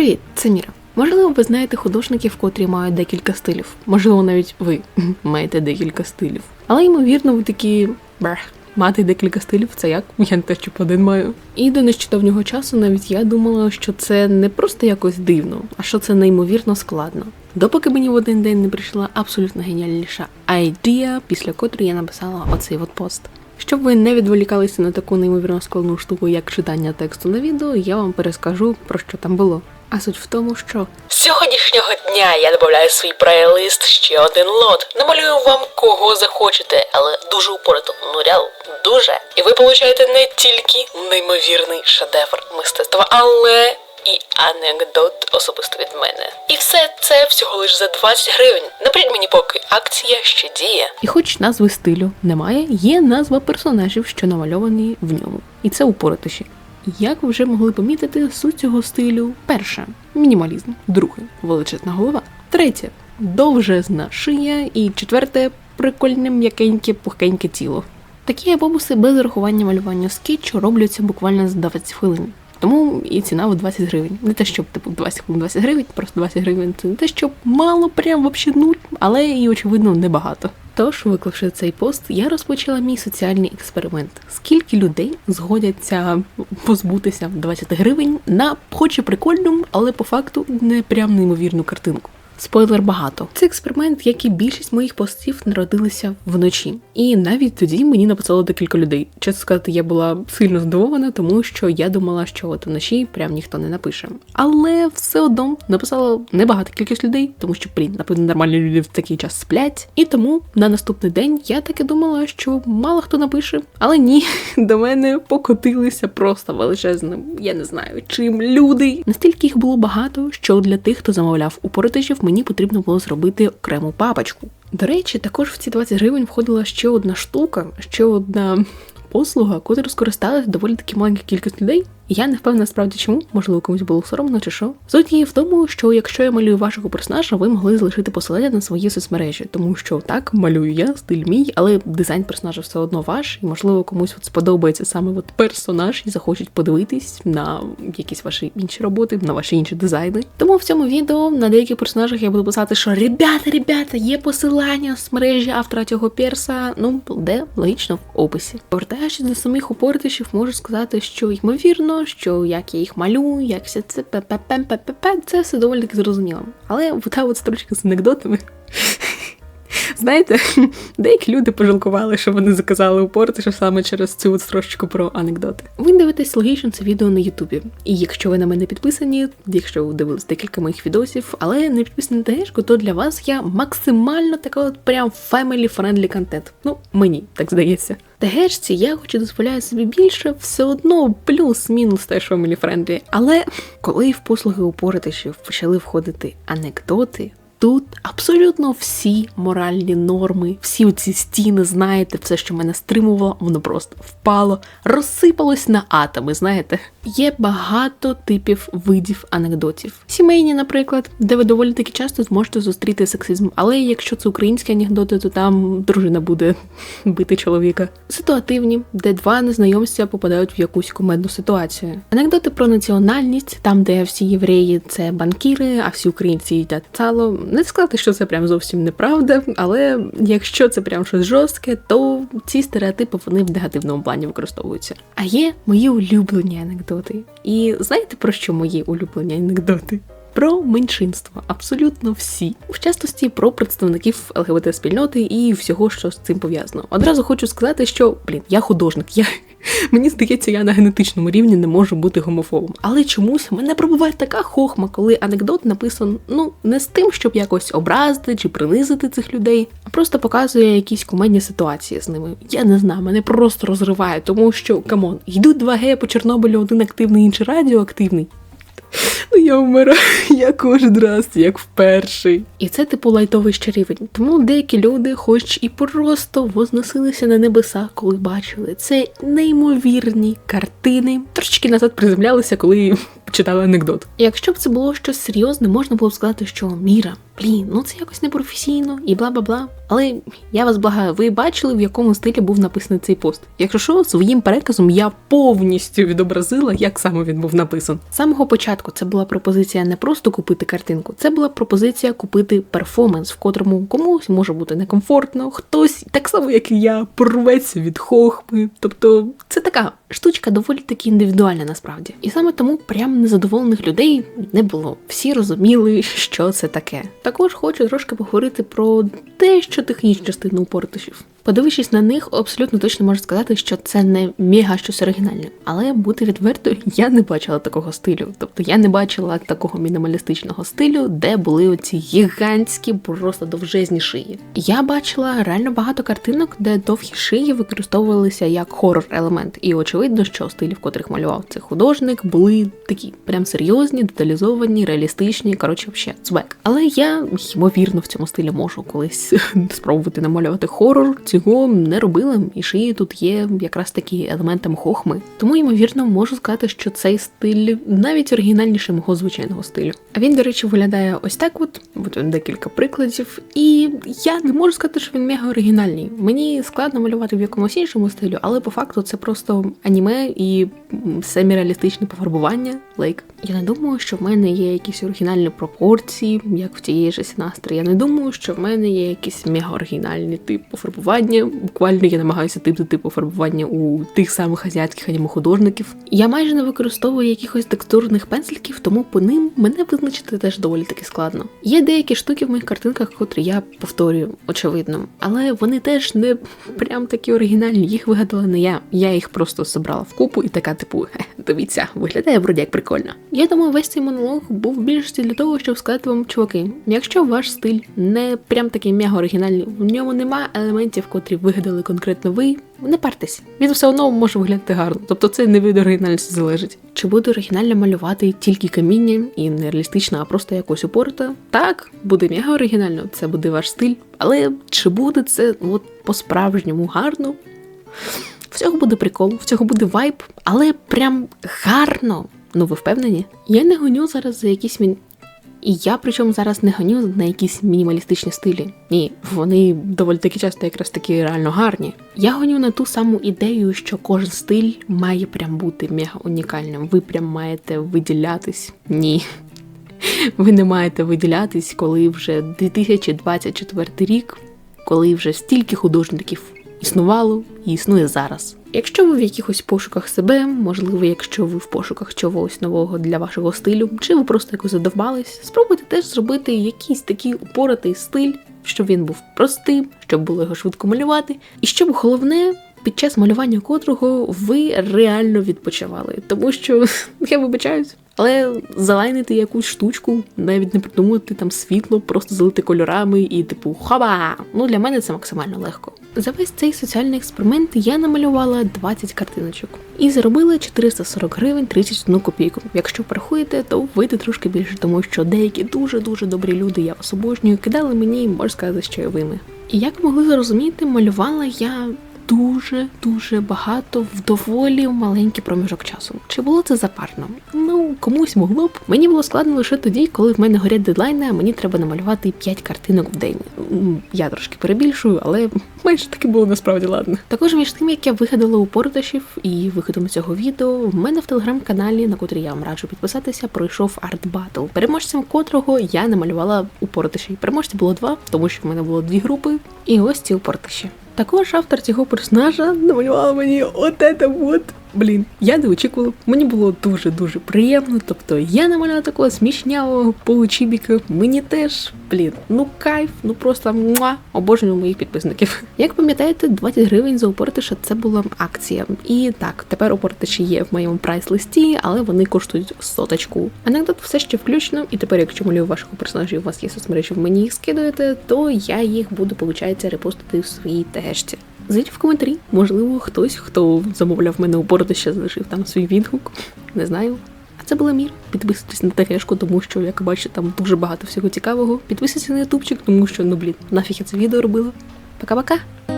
Привіт, це Міра. Можливо, ви знаєте художників, котрі мають декілька стилів. Можливо, навіть ви маєте декілька стилів. Але ймовірно, ви такі брех. Мати декілька стилів це як? Я не те, що один маю. І до нещодавнього часу навіть я думала, що це не просто якось дивно, а що це неймовірно складно. Допоки мені в один день не прийшла абсолютно геніальніша ідея, після котрої я написала оцей от пост. Щоб ви не відволікалися на таку неймовірно складну штуку, як читання тексту на відео, я вам перескажу про що там було. А суть в тому, що З сьогоднішнього дня я додаю в свій плейлист ще один лот. Намалюю вам кого захочете, але дуже упорито. Ну реал, дуже. І ви получаєте не тільки неймовірний шедевр мистецтва, але і анекдот особисто від мене. І все це всього лиш за 20 гривень. Напріть мені поки акція ще діє. І хоч назви стилю немає, є назва персонажів, що намальовані в ньому. І це упоротиші. Як ви вже могли помітити, суть цього стилю перше мінімалізм, друге величезна голова, третє довжезна шия, і четверте прикольне м'якеньке пухкеньке тіло. Такі бобуси без рахування малювання скетчу робляться буквально за 20 хвилин. Тому і ціна в 20 гривень. Не те, щоб типу 20 хвилин 20 гривень, просто 20 гривень це не те, щоб мало, прям вообще нуль, але і очевидно небагато. Тож, виклавши цей пост, я розпочала мій соціальний експеримент. Скільки людей згодяться позбутися 20 гривень на хоч і прикольну, але по факту не прям неймовірну картинку. Спойлер багато. Цей експеримент, як і більшість моїх постів, народилися вночі. І навіть тоді мені написало декілька людей. Чесно сказати, я була сильно здивована, тому що я думала, що от вночі прям ніхто не напише. Але все одно написало небагато кількість людей, тому що блін, напевно, нормальні люди в такий час сплять. І тому на наступний день я таки думала, що мало хто напише. Але ні, до мене покотилися просто величезним, я не знаю, чим люди. Настільки їх було багато, що для тих, хто замовляв у поротичів, мені потрібно було зробити окрему папочку. До речі, також в ці 20 гривень входила ще одна штука, ще одна послуга, котру скористалась доволі таки маленька кількість людей. Я не впевнена справді чому, можливо, комусь було соромно чи що. Суть її в тому, що якщо я малюю вашого персонажа, ви могли залишити посилання на свої соцмережі, тому що так малюю я, стиль мій, але дизайн персонажа все одно ваш, і можливо комусь от сподобається саме от персонаж і захочуть подивитись на якісь ваші інші роботи, на ваші інші дизайни. Тому в цьому відео на деяких персонажах я буду писати, що ребята, ребята, є посилання з мережі автора цього перса. Ну де логічно в описі. Повертаючись до самих упортишів, можу сказати, що ймовірно що як я їх малюю, як все це пе-пе-пе-пе-пе, це все доволі таки зрозуміло. Але та от строчка з анекдотами. Знаєте, деякі люди пожалкували, що вони заказали у Портиша саме через цю от строчку про анекдоти. Ви дивитесь логічно це відео на Ютубі. І якщо ви на мене підписані, якщо ви дивились декілька моїх відосів, але не підписані на ТГшку, то для вас я максимально така от прям family-friendly контент. Ну, мені так здається. ТГшці я хоч і дозволяю собі більше, все одно плюс-мінус те, що мені френдлі. Але коли в послуги упоритишів почали входити анекдоти, Тут абсолютно всі моральні норми, всі ці стіни, знаєте, все, що мене стримувало, воно просто впало, розсипалось на атоми. Знаєте, є багато типів видів анекдотів. Сімейні, наприклад, де ви доволі таки часто зможете зустріти сексизм. Але якщо це українські анекдоти, то там дружина буде бити чоловіка. Ситуативні, де два незнайомця попадають в якусь кумедну ситуацію. Анекдоти про національність, там, де всі євреї це банкіри, а всі українці їдять сало. Не сказати, що це прям зовсім неправда, але якщо це прям щось жорстке, то ці стереотипи вони в негативному плані використовуються. А є мої улюблені анекдоти. І знаєте про що мої улюблені анекдоти? Про меншинства, абсолютно всі, в частості про представників ЛГБТ спільноти і всього, що з цим пов'язано. Одразу хочу сказати, що блін, я художник, я мені здається, я на генетичному рівні не можу бути гомофобом. Але чомусь мене пробуває така хохма, коли анекдот написан ну не з тим, щоб якось образити чи принизити цих людей, а просто показує якісь кумедні ситуації з ними. Я не знаю, мене просто розриває, тому що камон, йдуть два гея по Чорнобилю, один активний, інший радіоактивний. Ну, я вмираю я кожен раз, як вперший. І це типу лайтовий ще рівень. Тому деякі люди, хоч і просто возносилися на небеса, коли бачили це неймовірні картини. Трошечки назад приземлялися, коли читали анекдот. Якщо б це було щось серйозне, можна було б сказати, що Міра, блін, ну це якось непрофесійно і бла бла бла. Але я вас благаю, ви бачили, в якому стилі був написаний цей пост. Якщо що, своїм переказом я повністю відобразила, як саме він був написан. З самого початку це була пропозиція не просто купити картинку, це була пропозиція купити перформанс, в котрому комусь може бути некомфортно, хтось так само, як і я, порветься від хохми. Тобто, це така штучка доволі таки індивідуальна насправді. І саме тому прям незадоволених людей не було. Всі розуміли, що це таке. Також хочу трошки поговорити про дещо технічну частину упортишів. Подивившись на них, абсолютно точно можу сказати, що це не мега щось оригінальне. Але бути відвертою, я не бачила такого стилю. Тобто я не бачила такого мінімалістичного стилю, де були оці гігантські, просто довжезні шиї. Я бачила реально багато картинок, де довгі шиї використовувалися як хорор елемент. І очевидно, що стилі, в котрих малював цей художник, були такі прям серйозні, деталізовані, реалістичні. Коротше, взагалі, цвек. Але я ймовірно в цьому стилі можу колись спробувати намалювати хорор. Цього не робила, і шиї тут є якраз такі елементами хохми. Тому, ймовірно, можу сказати, що цей стиль навіть оригінальніше мого звичайного стилю. А він, до речі, виглядає ось так: от, от декілька прикладів. І я не можу сказати, що він мега оригінальний. Мені складно малювати в якомусь іншому стилю, але по факту це просто аніме і семіреалістичне пофарбування. Лайк. Я не думаю, що в мене є якісь оригінальні пропорції, як в тієї ж Сінастри. Я не думаю, що в мене є якийсь мега оригінальний тип пофарбування. Буквально я намагаюся тип типу фарбування у тих самих азіатських анімохудожників. Я майже не використовую якихось текстурних пензликів, тому по ним мене визначити теж доволі таки складно. Є деякі штуки в моїх картинках, котрі я повторюю, очевидно, але вони теж не прям такі оригінальні. Їх вигадала не я. Я їх просто зібрала в купу і така, типу, «Хе, дивіться, виглядає вроді як прикольно. Я думаю, весь цей монолог був більшості для того, щоб сказати вам, чуваки, якщо ваш стиль не прям такий мега оригінальний, в ньому немає елементів, котрі вигадали конкретно ви. Не партесь, він все одно може виглядати гарно. Тобто це не від оригінальності залежить. Чи буде оригінально малювати тільки каміння і не реалістично, а просто якось упорото? Так, буде мега оригінально, це буде ваш стиль. Але чи буде це от по-справжньому гарно? В цього буде прикол, в цього буде вайб, але прям гарно. Ну ви впевнені? Я не гоню зараз за якісь. І я причому зараз не гоню на якісь мінімалістичні стилі. Ні, вони доволі таки часто якраз таки реально гарні. Я гоню на ту саму ідею, що кожен стиль має прям бути мега унікальним. Ви прям маєте виділятись. Ні. Ви не маєте виділятись, коли вже 2024 рік, коли вже стільки художників існувало і існує зараз. Якщо ви в якихось пошуках себе, можливо, якщо ви в пошуках чогось нового для вашого стилю, чи ви просто якось задовбались, спробуйте теж зробити якийсь такий упоратий стиль, щоб він був простим, щоб було його швидко малювати, і щоб головне. Під час малювання котрого ви реально відпочивали, тому що я вибачаюсь, але залайнити якусь штучку, навіть не придумати там світло, просто залити кольорами і типу хаба. Ну для мене це максимально легко. За весь цей соціальний експеримент я намалювала 20 картиночок і заробила 440 гривень 31 копійку. Якщо порахуєте, то вийде трошки більше, тому що деякі дуже дуже добрі люди, я особожнюю кидали мені, можна сказати, що чайовими. І як могли зрозуміти, малювала я дуже дуже багато в доволі маленький проміжок часу. Чи було це запарно? Ну комусь могло б. Мені було складно лише тоді, коли в мене горять дедлайни, а мені треба намалювати 5 картинок в день. Я трошки перебільшую, але майже таки було насправді ладно. Також між тим, як я вигадала у Пордашів і виходом цього відео, в мене в телеграм-каналі, на котрий я вам раджу підписатися, пройшов арт батл, переможцем котрого я намалювала у Пордаші. Переможців було два, тому що в мене було дві групи, і ось ці у Пордаші. Також автор цього персонажа намалювала мені от це вот. Блін, я не очікувала. Мені було дуже дуже приємно. Тобто я намалювала такого смішнявого получібіка. Мені теж, блін, ну кайф, ну просто муа, обожнюю моїх підписників. Як пам'ятаєте, 20 гривень за упортиша це була акція. І так, тепер упортиші є в моєму прайс-листі, але вони коштують соточку. Анекдот все ще включено, і тепер, якщо малюю ваших персонажів, у вас є соцмережі, мені їх скидуєте, то я їх буду, виходить, репостити в своїй тегешці. Зайдіть в коментарі, можливо, хтось, хто замовляв мене у породу, ще залишив там свій відгук. Не знаю. А це була Мір. Підписуйтесь на ТГшку, тому що, як бачите, там дуже багато всього цікавого. Підписуйтесь на ютубчик, тому що, ну блін, нафіг я це відео робила. Пока-пока!